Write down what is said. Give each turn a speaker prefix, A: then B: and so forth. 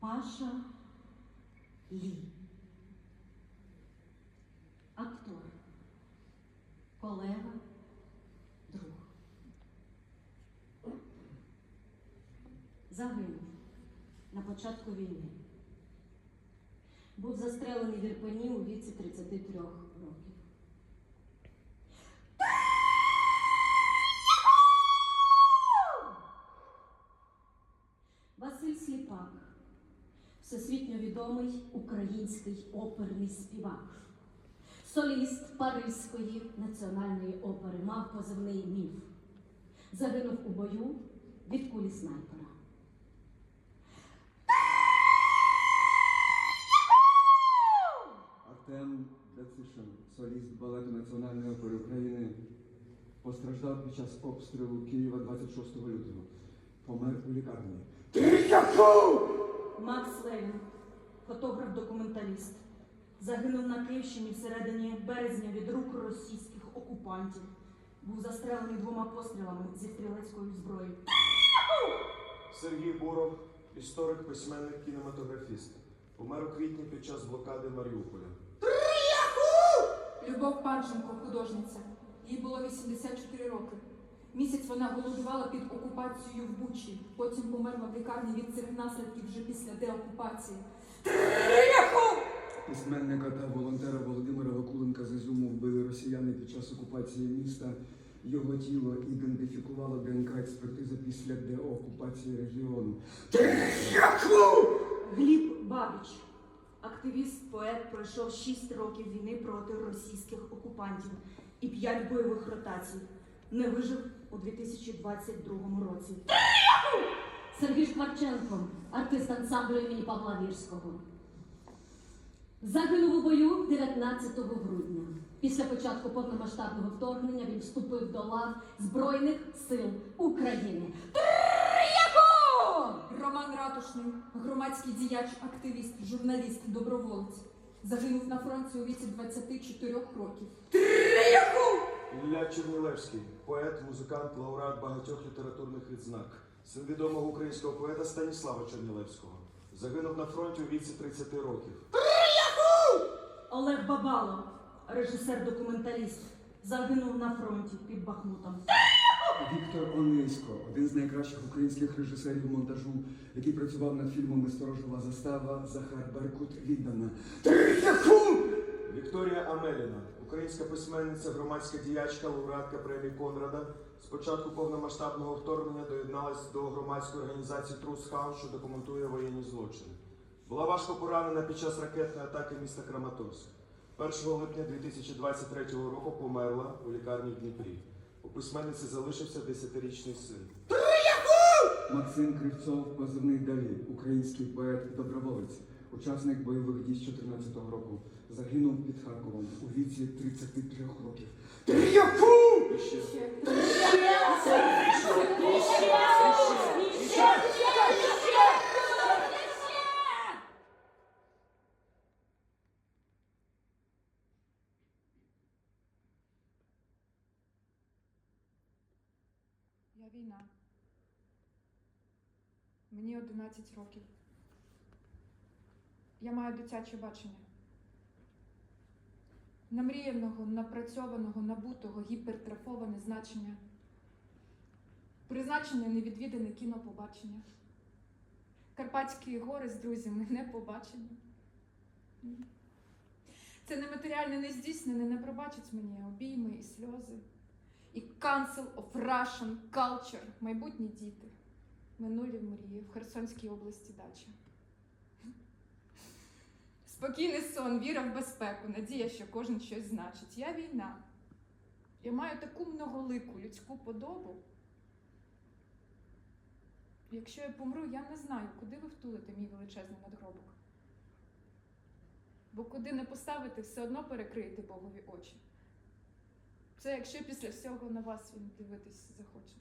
A: Паша Лі. Актор, колега, друг. Загинув на початку війни. Був застрелений в Ірпені у віці 33 років. Василь Сліпак, всесвітньо відомий український оперний співак, соліст Паризької національної опери, мав позивний міф. Загинув у бою від кулі снайпера.
B: Артем Дацишин, соліст балету Національної опери України, постраждав під час обстрілу Києва 26 лютого. Помер у лікарні.
A: Макс Левін, фотограф-документаліст, загинув на Київщині всередині березня від рук російських окупантів. Був застрелений двома пострілами зі стрілецької зброї.
C: Сергій Буров, історик, письменник, кінематографіст. Помер у квітні під час блокади Маріуполя.
D: Любов Панченко, художниця. Їй було 84 роки. Місяць вона голодувала під окупацією в Бучі, потім померла в лікарні від цих наслідків вже після деокупації.
B: Письменника та волонтера Володимира Вакуленка з Ізюму вбили росіяни під час окупації міста. Його тіло ідентифікувала ДНК експертиза після деокупації регіону.
A: Гліб Бабіч, активіст, поет, пройшов 6 років війни проти російських окупантів і 5 бойових ротацій. Не вижив у 2022 році. Сергій Шкварченко, артист ансамблю імені Павла Вірського. Загинув у бою 19 грудня. Після початку повномасштабного вторгнення він вступив до лав Збройних сил України.
D: Роман Ратушний, громадський діяч, активіст, журналіст, доброволець. Загинув на фронті у віці 24 років.
C: Ілля Чернілевський, поет, музикант, лауреат багатьох літературних відзнак. Син відомого українського поета Станіслава Чернілевського. Загинув на фронті у віці 30 років.
A: Олег Бабало, режисер-документаліст, загинув на фронті під Бахмутом.
B: Віктор Онисько, один з найкращих українських режисерів монтажу, який працював над фільмами Сторожова застава, Захар Беркут віддана.
C: Вікторія Амеліна, українська письменниця, громадська діячка, лауреатка премії Конрада. З початку повномасштабного вторгнення доєдналась до громадської організації Трус Хаус, що документує воєнні злочини. Була важко поранена під час ракетної атаки міста Краматорськ. 1 липня 2023 року померла у лікарні в Дніпрі. У письменниці залишився 10-річний син.
B: Максим Кривцов, позивний Далі, український поет доброволець, учасник бойових дій з 14-го року. Загинув під Харковом у віці 33 років.
C: І
D: Я війна. Мені 11 років. Я маю дитяче бачення. Намріяного, напрацьованого, набутого, гіпертрафоване значення. Призначене невідвідане кінопобачення. Карпатські гори з друзями не побачені. Це нематеріальне, нездійснене не пробачить мені обійми і сльози. І Council of Russian Culture, майбутні діти, минулі мрії в Херсонській області дача. Спокійний сон, віра в безпеку, надія, що кожен щось значить. Я війна. Я маю таку многолику людську подобу. Якщо я помру, я не знаю, куди ви втулите мій величезний надгробок. Бо куди не поставити, все одно перекриєте Богові очі. Це якщо після всього на вас він дивитись захоче.